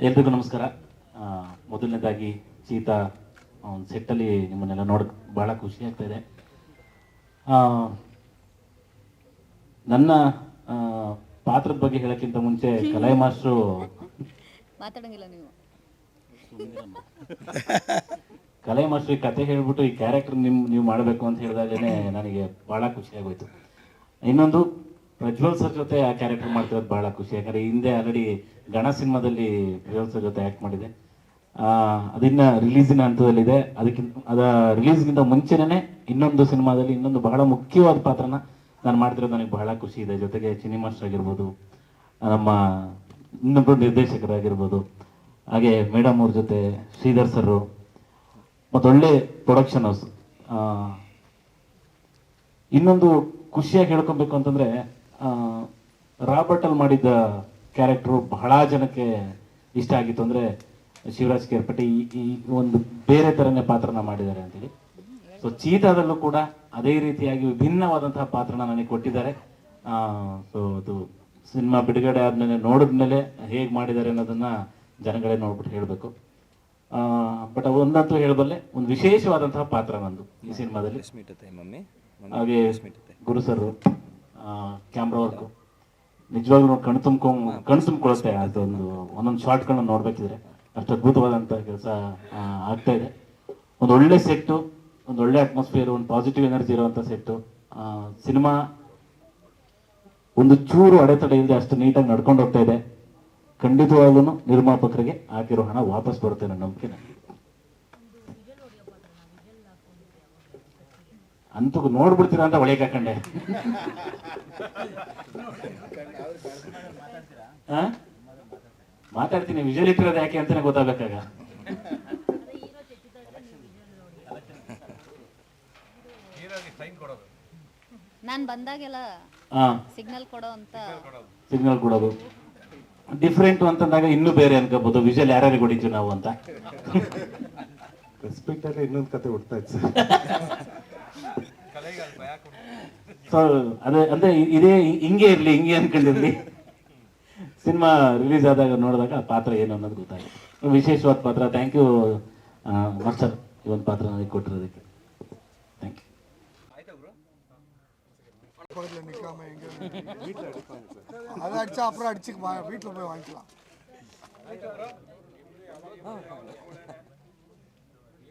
ಎಲ್ರಿಗೂ ನಮಸ್ಕಾರ. ಮೊದಲನೇದಾಗಿ ಚೀತಾ ಒಂದು ಸೆಟ್ಟಲ್ಲಿ ನಿಮ್ಮನ್ನೆಲ್ಲ ನೋಡಕ್ ಭಾಳ ಖುಷಿ ಆಗ್ತಾ ಇದೆ. ನನ್ನ ಪಾತ್ರದ ಬಗ್ಗೆ ಹೇಳೋಕ್ಕಿಂತ ಮುಂಚೆ ಕಲೈ ಮಾಸ್ಟ್ರು ಮಾತಾಡಂಗಿಲ್ಲ ನೀವು. ಕಲೆ ಮಾಸ್ಟ್ರು ಈ ಕತೆ ಹೇಳ್ಬಿಟ್ಟು ಈ ಕ್ಯಾರೆಕ್ಟರ್ ನಿಮ್ ನೀವು ಮಾಡಬೇಕು ಅಂತ ಹೇಳಿದಾಗಲೇ ನನಗೆ ಭಾಳ ಖುಷಿ ಆಗೋಯ್ತು. ಇನ್ನೊಂದು ಪ್ರಜ್ವಲ್ ಸರ್ ಜೊತೆ ಆ ಕ್ಯಾರೆಕ್ಟರ್ ಮಾಡ್ತಿರೋದು ಬಹಳ ಖುಷಿ. ಯಾಕಂದ್ರೆ ಹಿಂದೆ ಆಲ್ರೆಡಿ ಗಣ ಸಿನಿಮಾದಲ್ಲಿ ಪ್ರಜ್ವಲ್ ಸರ್ ಜೊತೆ ಆ್ಯಕ್ಟ್ ಮಾಡಿದೆ. ಅದಿನ್ನ ರಿಲೀಸಿನ ಹಂತದಲ್ಲಿದೆ. ಅದಕ್ಕಿಂತ, ಅದ ರಿಲೀಸ್ಗಿಂತ ಮುಂಚೆನೇ ಇನ್ನೊಂದು ಸಿನಿಮಾದಲ್ಲಿ ಇನ್ನೊಂದು ಬಹಳ ಮುಖ್ಯವಾದ ಪಾತ್ರನ ನಾನು ಮಾಡ್ತಿರೋದು ನನಗೆ ಬಹಳ ಖುಷಿ ಇದೆ. ಜೊತೆಗೆ ಸಿನಿಮಾಸ್ಟರ್ ಆಗಿರ್ಬೋದು, ನಮ್ಮ ಇನ್ನೊಬ್ಬರು ನಿರ್ದೇಶಕರಾಗಿರ್ಬೋದು, ಹಾಗೆ ಮೇಡಮ್ ಅವ್ರ ಜೊತೆ ಶ್ರೀಧರ್ ಸರ್ ಮತ್ತೊಳ್ಳೆ ಪ್ರೊಡಕ್ಷನ್ ಹೌಸ್ ಇನ್ನೊಂದು ಖುಷಿಯಾಗಿ ಹೇಳ್ಕೊಬೇಕು ಅಂತಂದ್ರೆ ಆ, ರಾಬರ್ಟ್ ಅಲ್ಲಿ ಮಾಡಿದ್ದ ಕ್ಯಾರೆಕ್ಟ್ರು ಬಹಳ ಜನಕ್ಕೆ ಇಷ್ಟ ಆಗಿತ್ತು ಅಂದರೆ ಶಿವರಾಜ್ ಕೇರ್ಪಟ್ಟಿ ಈ ಒಂದು ಬೇರೆ ಥರನೇ ಪಾತ್ರನ ಮಾಡಿದ್ದಾರೆ ಅಂತೇಳಿ. ಸೊ ಚೀತಾದಲ್ಲೂ ಕೂಡ ಅದೇ ರೀತಿಯಾಗಿ ವಿಭಿನ್ನವಾದಂತಹ ಪಾತ್ರನ ನನಗೆ ಕೊಟ್ಟಿದ್ದಾರೆ. ಸೊ ಅದು ಸಿನಿಮಾ ಬಿಡುಗಡೆ ಆದಮೇಲೆ ನೋಡಿದ್ಮೇಲೆ ಹೇಗೆ ಮಾಡಿದ್ದಾರೆ ಅನ್ನೋದನ್ನ ಜನಗಳೇ ನೋಡ್ಬಿಟ್ಟು ಹೇಳಬೇಕು. ಬಟ್ ಒಂದಂತೂ ಹೇಳಬಲ್ಲೆ ಒಂದು ವಿಶೇಷವಾದಂತಹ ಪಾತ್ರ ನಂದು ಈ ಸಿನಿಮಾದಲ್ಲಿ. ಹಾಗೆ ಗುರು ಸರ್ ಕ್ಯಾಮ್ರಾ ವರ್ಕು ನಿಜವಾಗ್ಲೂ ನೋಡಿ ಕಣ್ ತುಂಬ್ಕೊಂಡ್ ಕಣ್ ತುಂಬಿಕೊಳ್ಳುತ್ತೆ ಅದೊಂದು, ಒಂದೊಂದು ಶಾರ್ಟ್ಗಳನ್ನ ನೋಡ್ಬೇಕಿದ್ರೆ ಅಷ್ಟು ಅದ್ಭುತವಾದಂಥ ಕೆಲಸ ಆಗ್ತಾ ಇದೆ. ಒಂದು ಒಳ್ಳೆ ಸೆಟ್ಟು ಒಂದು ಒಳ್ಳೆ ಅಟ್ಮಾಸ್ಫಿಯರ್ ಒಂದು ಪಾಸಿಟಿವ್ ಎನರ್ಜಿ ಇರುವಂತ ಸೆಟ್ಟು ಸಿನಿಮಾ ಒಂದು ಚೂರು ಅಡೆತಡೆ ಇಲ್ಲದೆ ಅಷ್ಟು ನೀಟಾಗಿ ನಡ್ಕೊಂಡು ಹೋಗ್ತಾ ಇದೆ. ಖಂಡಿತವಾಗ್ಲೂ ನಿರ್ಮಾಪಕರಿಗೆ ಹಾಕಿರೋ ಹಣ ವಾಪಸ್ ಬರುತ್ತೆ ನನ್ನ ನಂಬಿಕೆ ಅಂತೂ ನೋಡ್ಬಿಡ್ತೀರ ಅಂತ ಒಳಗೆ ಹಾಕೊಂಡೆ. ಆ? ಮಾತಾಡ್ತೀನಿ ವಿಜುವಲ್ ಇಟ್ಟಿರೋದು ಯಾಕೆ ಅಂತಾನೆ ಗೊತ್ತಾಗಬೇಕಾಗ? ನಾನು ಬಂದಾಗೆಲ್ಲ ಹಾ ಸಿಗ್ನಲ್ ಕೊಡೋ ಅಂತ ಸಿಗ್ನಲ್ ಕೊಡೋದು. ಡಿಫ್ರೆಂಟ್ ಅಂತಂದಾಗ ಇನ್ನೂ ಬೇರೆ ಅನ್ಕೋಬಹುದು ವಿಜುವಲ್ ಯಾರು ಕೊಡಿದ್ವಿ ನಾವು ಅಂತ. ರೆಸ್ಪೆಕ್ಟ್ ಅಲ್ಲಿ ಇನ್ನೊಂದು ಕತೆ ಹುಡ್ತಾ ಇತ್ತು ಸರ್. ಸೊ ಅದೇ ಅಂದ್ರೆ ಇ- ಇದೇ ಹಿ- ಹಿಂಗೆ ಇರ್ಲಿ ಹಿಂಗೆ ಅನ್ಕೊಂಡಿರ್ಲಿ ಸಿನಿಮಾ ರಿಲೀಸ್ ಆದಾಗ ನೋಡಿದಾಗ ಆ ಪಾತ್ರ ಏನು ಅನ್ನೋದು ಗೊತ್ತಾಗುತ್ತೆ ವಿಶೇಷವಾದ ಪಾತ್ರ ಥ್ಯಾಂಕ್ ಯು ಮಾಸ್ಟರ್ ಈ ಒಂದು ಪಾತ್ರ ನನಗೆ ಕೊಟ್ಟಿರೋದಕ್ಕೆ ಥ್ಯಾಂಕ್ ಯು பக்கத்தில் நிற்காம எங்கே அதை அடிச்சா அப்புறம் அடிச்சு வீட்டில் போய் வாங்கிக்கலாம்